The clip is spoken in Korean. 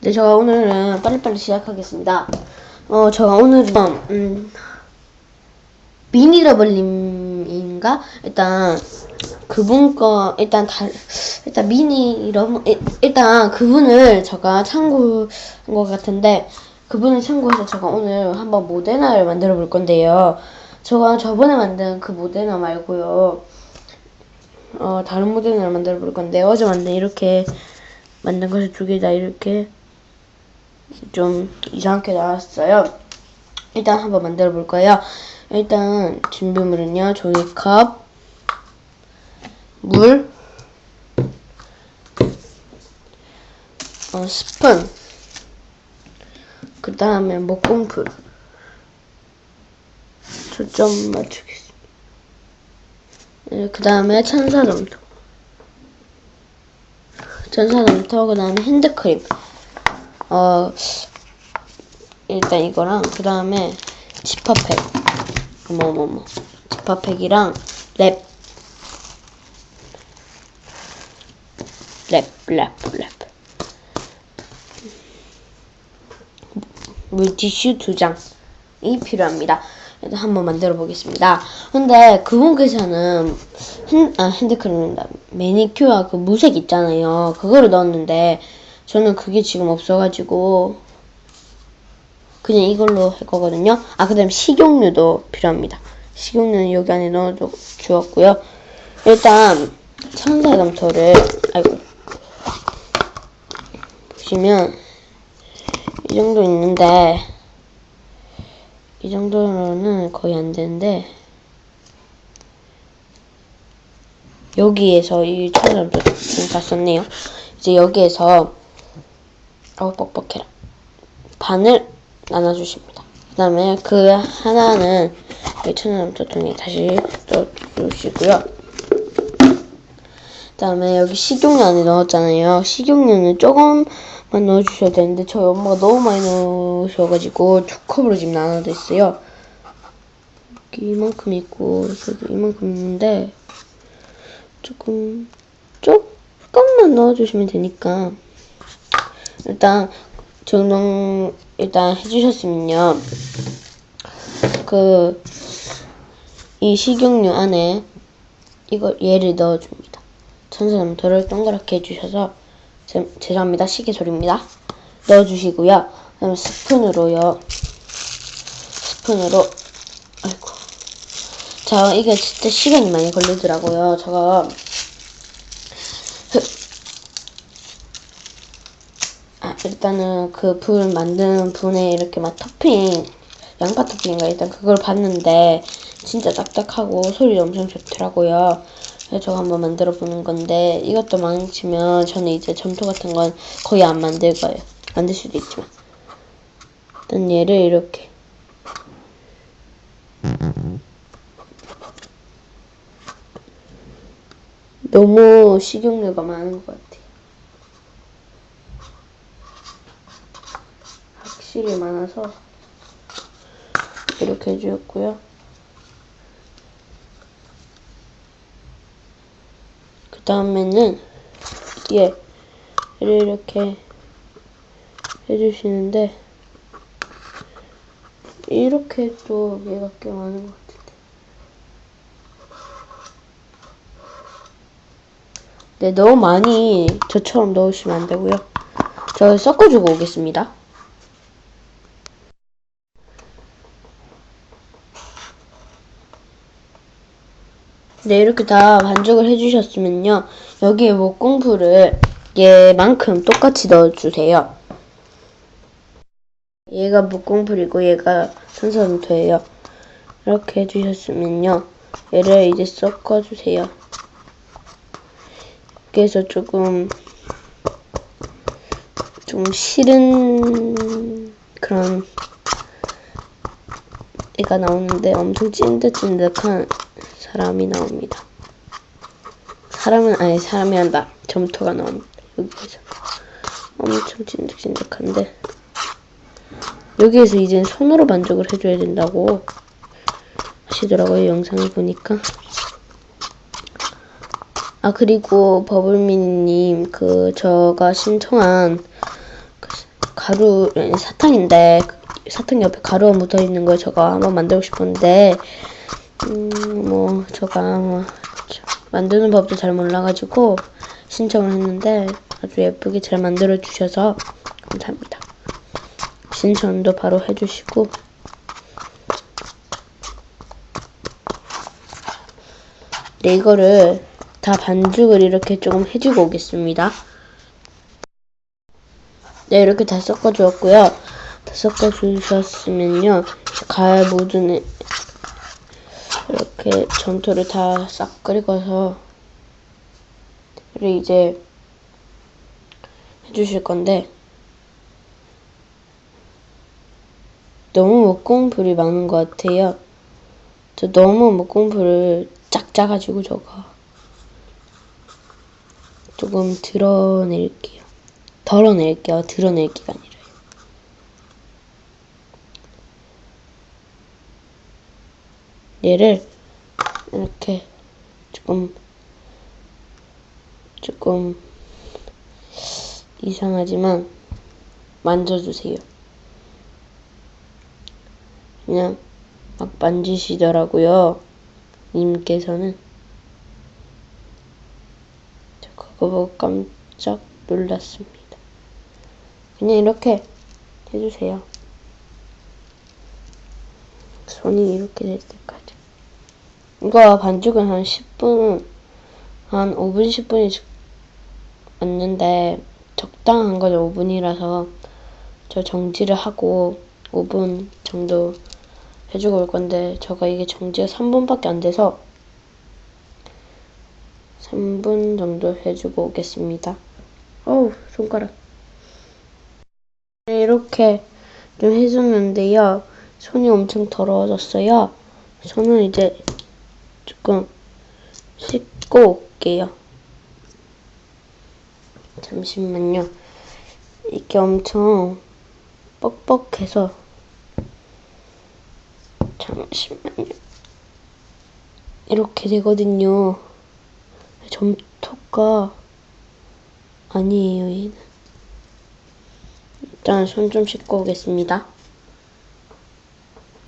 네, 제가 오늘은 빨리빨리 시작하겠습니다. 어, 제가 오늘은, 음, 미니러블님인가? 일단, 그분 거, 일단 다, 일단 미니러블, 일- 일단 그분을 제가 참고한 것 같은데, 그분을 참고해서 제가 오늘 한번 모데나를 만들어 볼 건데요. 제가 저번에 만든 그 모데나 말고요. 어, 다른 모데나를 만들어 볼 건데, 어제 만든 이렇게 만든 것을 두 개 다 이렇게 좀 이상하게 나왔어요. 일단 한번 만들어 볼 거예요. 일단 준비물은요. 종이컵, 물, 어, 스푼, 그 다음에 목공풀. 초점 맞추겠습니다. 그 다음에 천사점토. 천사점토, 그 다음에 핸드크림. 어, 일단 이거랑, 그 다음에 지퍼팩. 어머머머. 지퍼팩이랑 랩. 랩, 랩, 랩. 물티슈 두 장이 필요합니다. 한번 만들어 보겠습니다. 근데 그분께서는 핸, 아, 핸드크림입니다. 매니큐어 그 무색 있잖아요. 그거를 넣었는데 저는 그게 지금 없어가지고 그냥 이걸로 할 거거든요. 아, 그 다음에 식용유도 필요합니다. 식용유는 여기 안에 넣어 주었고요. 일단 천사점토를 아이고 보시면 이 정도 있는데 이 정도로는 거의 안 되는데 여기에서 이 천사점토 지금 다 썼네요. 이제 여기에서 어우 뻑뻑해라 반을 나눠주십니다. 그 다음에 그 하나는 천연염토통에 다시 넣어주시고요. 그 다음에 여기 식용유 안에 넣었잖아요. 식용유는 조금만 넣어주셔야 되는데 저희 엄마가 너무 많이 넣으셔가지고 두 컵으로 지금 나눠져 있어요. 이만큼 있고 저도 이만큼 있는데 조금 조금만 넣어주시면 되니까 일단 정동 일단 해주셨으면요. 그 이 식용유 안에 이거 얘를 넣어줍니다. 천사점토를 동그랗게 해주셔서 제- 죄송합니다. 시계 소리입니다. 넣어주시고요. 그다음에 스푼으로요. 스푼으로 아이고 자 이게 진짜 시간이 많이 걸리더라고요. 제가 아, 일단은 그 불 만드는 분에 이렇게 막 토핑, 양파 토핑인가 일단 그걸 봤는데 진짜 딱딱하고 소리 엄청 좋더라고요. 그래서 저거 한번 만들어 보는 건데 이것도 망치면 저는 이제 점토 같은 건 거의 안 만들 거예요. 만들 수도 있지만. 일단 얘를 이렇게 너무 식용유가 많은 것 같아요. 확실히 많아서 이렇게 해주었고요. 그 다음에는 얘를 이렇게 해주시는데 이렇게 또 얘가 꽤 많은 것 같은데 네 너무 많이 저처럼 넣으시면 안 되고요. 저 섞어주고 오겠습니다. 네, 이렇게 다 반죽을 해주셨으면요. 여기에 목공풀을 얘만큼 똑같이 넣어주세요. 얘가 목공풀이고 얘가 선선토예요. 이렇게 해주셨으면요. 얘를 이제 섞어주세요. 그래서 조금 좀 싫은 그런 애가 나오는데 엄청 찐득찐득한 사람이 나옵니다. 사람은 아니 사람이 한다. 점토가 나옵니다. 여기서 엄청 찐득찐득한데 여기에서 이제 손으로 반죽을 해줘야 된다고 하시더라고요. 영상을 보니까. 아 그리고 버블미니님 그 저가 신청한 그 가루 사탕인데 그 사탕 옆에 가루가 묻어 있는 걸 제가 한번 만들고 싶었는데 음뭐 제가 뭐 저- 만드는 법도 잘 몰라가지고 신청을 했는데 아주 예쁘게 잘 만들어 주셔서 감사합니다. 신청도 바로 해주시고 네 이거를 다 반죽을 이렇게 조금 해주고 오겠습니다. 네, 이렇게 다 섞어주었고요. 다 섞어주셨으면요. 가을 모든에 이렇게 전토를 다싹 끓이고서 를 이제 해주실 건데 너무 목공풀이 많은 것 같아요. 저 너무 목공풀을 쫙 짜가지고 저거 조금 드러낼게요. 덜어낼게요. 드러낼기가 아니라요. 얘를 이렇게 조금 조금 이상하지만 만져주세요. 그냥 막 만지시더라고요. 님께서는 저 그거 보고 깜짝 놀랐습니다. 그냥 이렇게 해주세요. 손이 이렇게 될 때까지. 이거 반죽은 한 10분, 한 5분, 10분이 맞는데 적당한 건 5분이라서 저 정지를 하고 5분 정도 해주고 올 건데 제가 이게 정지가 3분밖에 안 돼서 3분 정도 해주고 오겠습니다. 어우 손가락. 네, 이렇게 좀 해줬는데요. 손이 엄청 더러워졌어요. 손은 이제 조금 씻고 올게요 잠시만요 이게 엄청 뻑뻑해서 잠시만요. 이렇게 되거든요. 점토가 아니에요, 얘는. 일단 손 좀 씻고 오겠습니다.